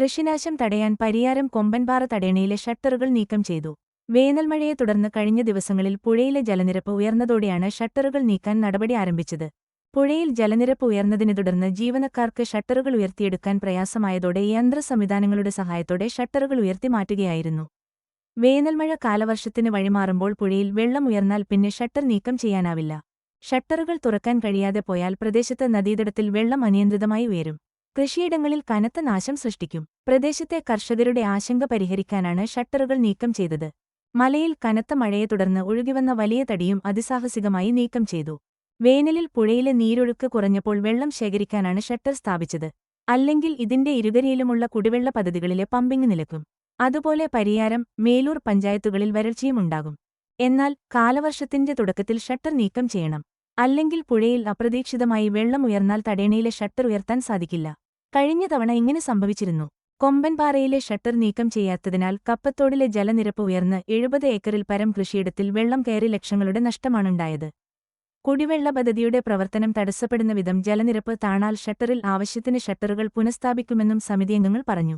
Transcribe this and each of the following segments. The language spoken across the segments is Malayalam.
കൃഷിനാശം തടയാൻ പരിയാരം കൊമ്പൻപാറ തടയണയിലെ ഷട്ടറുകൾ നീക്കം ചെയ്തു. വേനൽമഴയെ തുടർന്ന് കഴിഞ്ഞ ദിവസങ്ങളിൽ പുഴയിലെ ജലനിരപ്പ് ഉയർന്നതോടെയാണ് ഷട്ടറുകൾ നീക്കാൻ നടപടി ആരംഭിച്ചത്. പുഴയിൽ ജലനിരപ്പ് ഉയർന്നതിനെ തുടർന്ന് ജീവനക്കാർക്ക് ഷട്ടറുകൾ ഉയർത്തിയെടുക്കാൻ പ്രയാസമായതോടെ യന്ത്ര സംവിധാനങ്ങളുടെ സഹായത്തോടെ ഷട്ടറുകൾ ഉയർത്തി മാറ്റുകയായിരുന്നു. വേനൽമഴ കാലവർഷത്തിന് വഴിമാറുമ്പോൾ പുഴയിൽ വെള്ളം ഉയർന്നാൽ പിന്നെ ഷട്ടർ നീക്കം ചെയ്യാനാവില്ല. ഷട്ടറുകൾ തുറക്കാൻ കഴിയാതെ പോയാൽ പ്രദേശത്ത് നദീതടത്തിൽ വെള്ളം അനിയന്ത്രിതമായി ഉയരും. കൃഷിയിടങ്ങളിൽ കനത്ത നാശം സൃഷ്ടിക്കും. പ്രദേശത്തെ കർഷകരുടെ ആശങ്ക പരിഹരിക്കാനാണ് ഷട്ടറുകൾ നീക്കം ചെയ്തത്. മലയിൽ കനത്ത മഴയെ തുടർന്ന് ഒഴുകിവന്ന വലിയ തടിയും അതിസാഹസികമായി നീക്കം ചെയ്തു. വേനലിൽ പുഴയിലെ നീരൊഴുക്ക് കുറഞ്ഞപ്പോൾ വെള്ളം ശേഖരിക്കാനാണ് ഷട്ടർ സ്ഥാപിച്ചത്. അല്ലെങ്കിൽ ഇതിന്റെ ഇരുകരയിലുമുള്ള കുടിവെള്ള പദ്ധതികളിലെ പമ്പിംഗ് നിലക്കും. അതുപോലെ പരിയാരം മേലൂർ പഞ്ചായത്തുകളിൽ വരൾച്ചയുമുണ്ടാകും എന്നാൽ കാലവർഷത്തിന്റെ തുടക്കത്തിൽ ഷട്ടർ നീക്കം ചെയ്യണം. അല്ലെങ്കിൽ പുഴയിൽ അപ്രതീക്ഷിതമായി വെള്ളം ഉയർന്നാൽ തടയണയിലെ ഷട്ടർ ഉയർത്താൻ സാധിക്കില്ല. കഴിഞ്ഞ തവണ ഇങ്ങനെ സംഭവിച്ചിരുന്നു. കൊമ്പൻപാറയിലെ ഷട്ടർ നീക്കം ചെയ്യാത്തതിനാൽ കപ്പത്തോടിലെ ജലനിരപ്പ് ഉയർന്ന് എഴുപത് ഏക്കറിൽ പരം കൃഷിയിടത്തിൽ വെള്ളം കയറി ലക്ഷങ്ങളുടെ നഷ്ടമാണുണ്ടായത്. കുടിവെള്ള പദ്ധതിയുടെ പ്രവർത്തനം തടസ്സപ്പെടുന്ന വിധം ജലനിരപ്പ് താണാൽ ഷട്ടറിൽ ആവശ്യത്തിന് ഷട്ടറുകൾ പുനഃസ്ഥാപിക്കുമെന്നും സമിതിയംഗങ്ങൾ പറഞ്ഞു.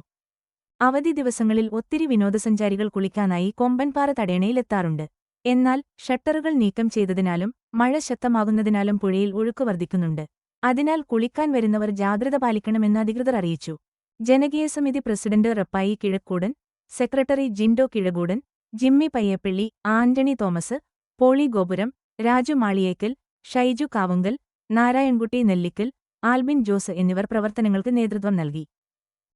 അവധി ദിവസങ്ങളിൽ ഒത്തിരി വിനോദസഞ്ചാരികൾ കുളിക്കാനായി കൊമ്പൻപാറ തടയണയിലെത്താറുണ്ട് എന്നാൽ ഷട്ടറുകൾ നീക്കം ചെയ്തതിനാലും മഴ ശക്തമാകുന്നതിനാലും പുഴയിൽ ഒഴുക്ക് വർദ്ധിക്കുന്നുണ്ട്. അതിനാൽ കുളിക്കാൻ വരുന്നവർ ജാഗ്രത പാലിക്കണമെന്ന് അധികൃതർ അറിയിച്ചു. ജനകീയ സമിതി പ്രസിഡന്റ് റപ്പായി കിഴക്കൂടൻ സെക്രട്ടറി ജിൻഡോ കിഴകൂടൻ ജിമ്മി പയ്യപ്പള്ളി ആന്റണി തോമസ് പോളി ഗോപുരം രാജു മാളിയേക്കൽ ഷൈജു കാവുങ്കൽ നാരായൺകുട്ടി നെല്ലിക്കൽ ആൽബിൻ ജോസ് എന്നിവർ പ്രവർത്തനങ്ങൾക്ക് നേതൃത്വം നൽകി.